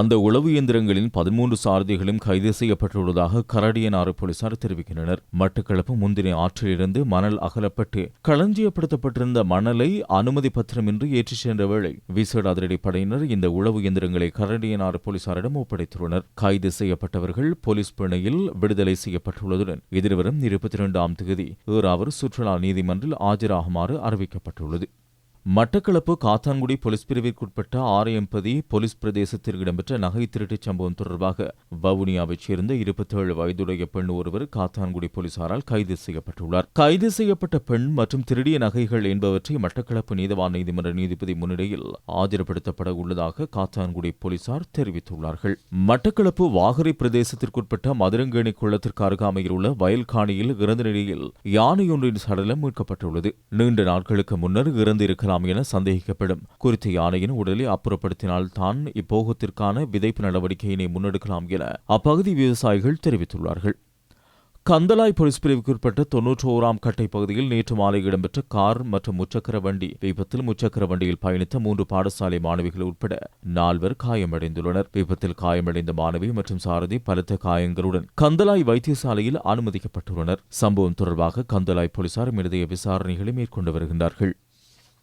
அந்த உளவு இயந்திரங்களின் பதிமூன்று சாரதிகளும் கைது செய்யப்பட்டுள்ளதாக கரடியனாறு போலீசார் தெரிவிக்கின்றனர். மட்டக்களப்பு முந்தின ஆற்றிலிருந்து மணல் அகலப்பட்டு களஞ்சியப்படுத்தப்பட்டிருந்த மணலை அனுமதி பத்திரமின்றி ஏற்றிச் சென்ற வேளை விசேட அதிரடி படையினர் இந்த உளவு இயந்திரங்களை கரடியனாறு போலீசாரிடம் ஒப்படைத்துள்ளனர். கைது செய்யப்பட்டவர்கள் போலீஸ் பிணையில் விடுதலை செய்யப்பட்டுள்ளதுடன் எதிர்வரும் இருபத்தி இரண்டாம் தேதி ஏறாவர் சுற்றுலா நீதிமன்றில் ஆஜராகுமாறு அறிவிக்கப்பட்டுள்ளது. மட்டக்களப்பு காத்தான்குடி போலீஸ் பிரிவிற்குட்பட்ட ஆரையம்பதி போலீஸ் பிரதேசத்தில் இடம்பெற்ற நகை திருட்டுச் சம்பவம் தொடர்பாக வவுனியாவைச் சேர்ந்த இருபத்தேழு வயதுடைய பெண் ஒருவர் காத்தான்குடி போலீசாரால் கைது செய்யப்பட்டுள்ளார். கைது செய்யப்பட்ட பெண் மற்றும் திருடிய நகைகள் என்பவற்றை மட்டக்களப்பு நீதவான் நீதிமன்ற நீதிபதி முன்னிலையில் ஆஜர்படுத்தப்பட உள்ளதாக காத்தான்குடி போலீசார் தெரிவித்துள்ளார்கள். மட்டக்களப்பு வாகரை பிரதேசத்திற்குட்பட்ட மதுரங்கேணி குளத்திற்கு அருகாமையில் உள்ள வயல்காணியில் இறந்த நிலையில் யானையொன்றின் சடலம் மீட்கப்பட்டுள்ளது. நீண்ட நாட்களுக்கு முன்னர் இறந்திருக்கலாம் என சந்தேகிக்கப்படும். குறித்த யானையின் உடலை அப்புறப்படுத்தினால் தான் இப்போகத்திற்கான விதைப்பு நடவடிக்கையினை முன்னெடுக்கலாம் என அப்பகுதி விவசாயிகள் தெரிவித்துள்ளார்கள். கந்தலாய் போலீஸ் பிரிவுக்குட்பட்ட தொன்னூற்றி ஓராம் கட்டை பகுதியில் நேற்று மாலை இடம்பெற்ற கார் மற்றும் முச்சக்கர வண்டி விபத்தில் முச்சக்கர வண்டியில் பயணித்த மூன்று பாடசாலை மாணவிகள் உட்பட நால்வர் காயமடைந்துள்ளனர். விபத்தில் காயமடைந்த மாணவி மற்றும் சாரதி பலத்த காயங்களுடன் கந்தலாய் வைத்தியசாலையில் அனுமதிக்கப்பட்டுள்ளனர். சம்பவம் தொடர்பாக கந்தலாய் போலீசார் மிருதய விசாரணைகளை மேற்கொண்டு வருகின்றார்கள்.